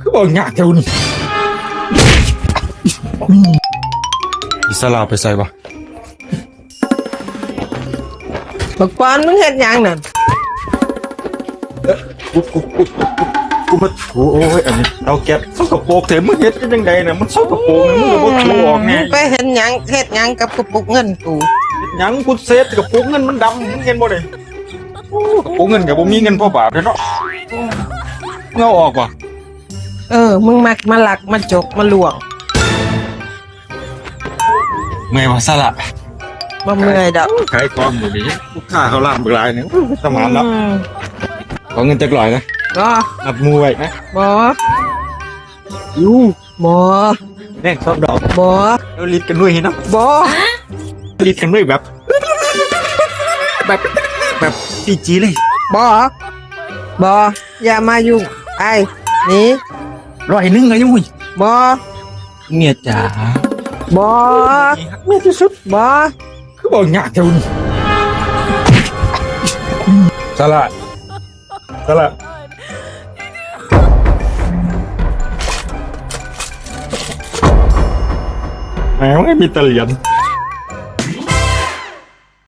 คือบอกยากเท่านี้อิสลาไปใส่ปะบักปอนมึงเฮ็ดหยังนั่นกูกูกูกูกูมาถูโอ้ยอันนี้เอาแก๊สสกปรกเถอะมึงเฮ็ดได้ยังไงน่ะมันสกปรกนะมึงก็บ่ถูออกไงมึงไปเฮ็ดหยังเฮ็ดหยังกับกระปุกเงินกูหยังกูเซ็ตกับปุกเงินมันดำมึงเห็นบ่ได้โอ้กระปุกเงินกับบ่มีเงินพอบาทเด้อเนาะมึงเอาออกป่ะ เออ มึงมักมาหลักมาจกมาลวงแม่ว่าซะละบ่เมื่อยดอกขายของอยู่นี่ลูกค้าเขาล้านเบกหลายนี่สมานแล้วอืมขอเงินจักร้อยนะบ่นับมือไว้นะบ่ยูบ่แน่ชอบดอกบ่แล้วลิดกันด้วยเนาะบ่ลิดกันด้วยแบบ แบบแบบจีจีเลยบ่บ่อย่ามายุ่งไอ้หนี่ ร้อยหนึงเลยยุ้ยบ่เมียจ๋าบ่เมียที่สุดบ่คือบอกยากเท่านี้สละสละแหมไม่มีตะเหรียญ